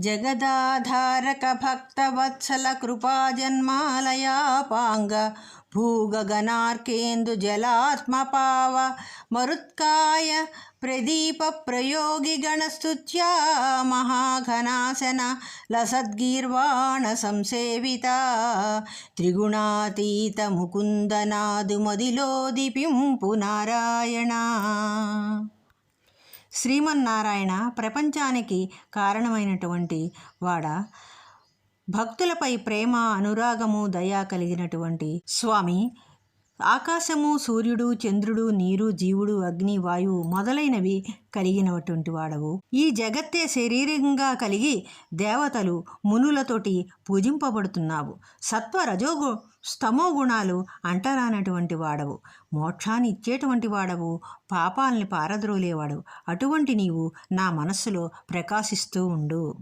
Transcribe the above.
జగదాధారక భక్తవత్సల కృపాజన్మాలయాపాంగ భూగగనార్కేందు జలాత్మపావ మరుత్కాయ ప్రదీప ప్రయోగి గణస్తుత్యా మహాఘనాశన లసద్గీర్వాణ సంసేవిత త్రిగుణాతీత ముకుందనాదు మదిలో దిపింపు నారాయణ శ్రీమన్నారాయణ ప్రపంచానికి కారణమైనటువంటి వాడ భక్తులపై ప్రేమ అనురాగము దయ కలిగినటువంటి స్వామి ఆకాశము సూర్యుడు చంద్రుడు నీరు జీవుడు అగ్ని వాయువు మొదలైనవి కలిగినటువంటి వాడవు. ఈ జగత్తే శరీరంగా కలిగి దేవతలు మునులతోటి పూజింపబడుతున్నావు. సత్వ రజోగు స్తమో గుణాలు అంటరానటువంటి వాడవు. మోక్షాన్ని ఇచ్చేటువంటి వాడవు. పాపాలని పారద్రోలేవాడు. అటువంటి నీవు నా మనస్సులో ప్రకాశిస్తూ ఉండు.